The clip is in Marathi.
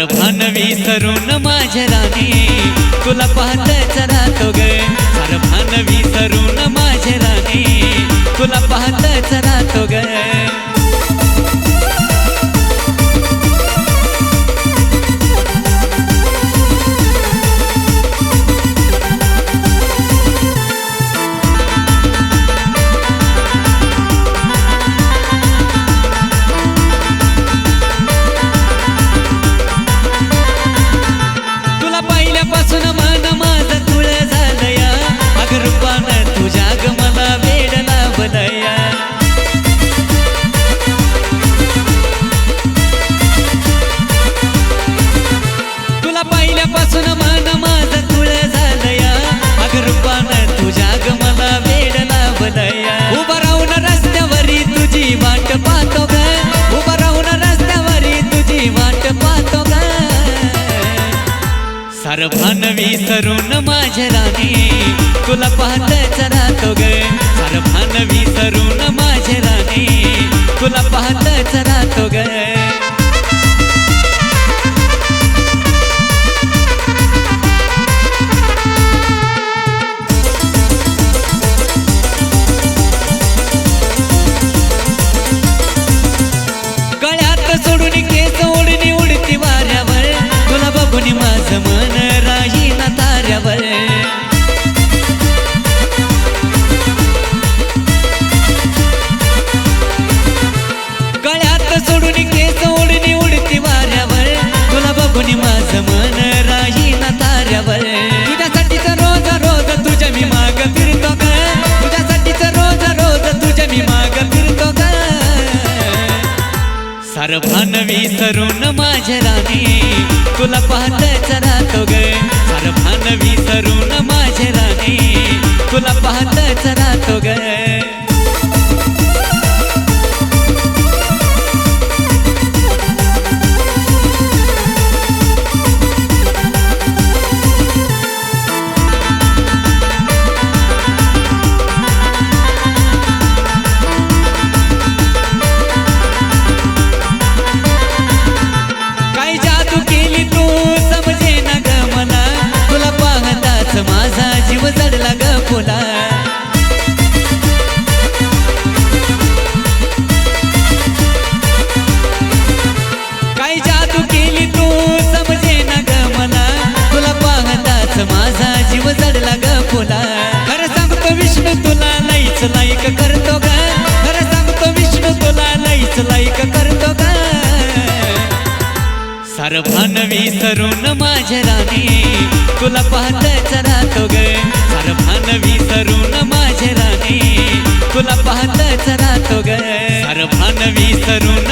सार भान विसरून माझ्या राणी. तुला पाहत चला तो गे. सार भानवी विसरून माझ्या राणी. सार भान विसरून माझ्या राणी. तुला पाहतच गळ्यात सोडून केस ओढून उडती वाऱ्यावर. तुला बघून माझं मन राही ना ताऱ्यावर. तुझ्यासाठीच रोज रोज तुझ्या मी माग फिरतो का तुझ्यासाठीच रोज रोज तुझ्या मी माग फिरतो का सार विसरून माझ्या राणी तुला पाहतच राहतो ग. सार विसरून माझ्या राणी तुला पाहतच राहतो ग. जडला खरं सांगतो विष्णू तुला नाहीच लाईक करतो ग. खरं सांगतो विष्णू तुला नाहीच लाईक करतो ग. सार भान विसरून माझ्या राणी. तुला पाहतच राहतो ग. सार भान विसरून माझ्या राणी. तुला पाहतच राहतो ग. सार भान विसरून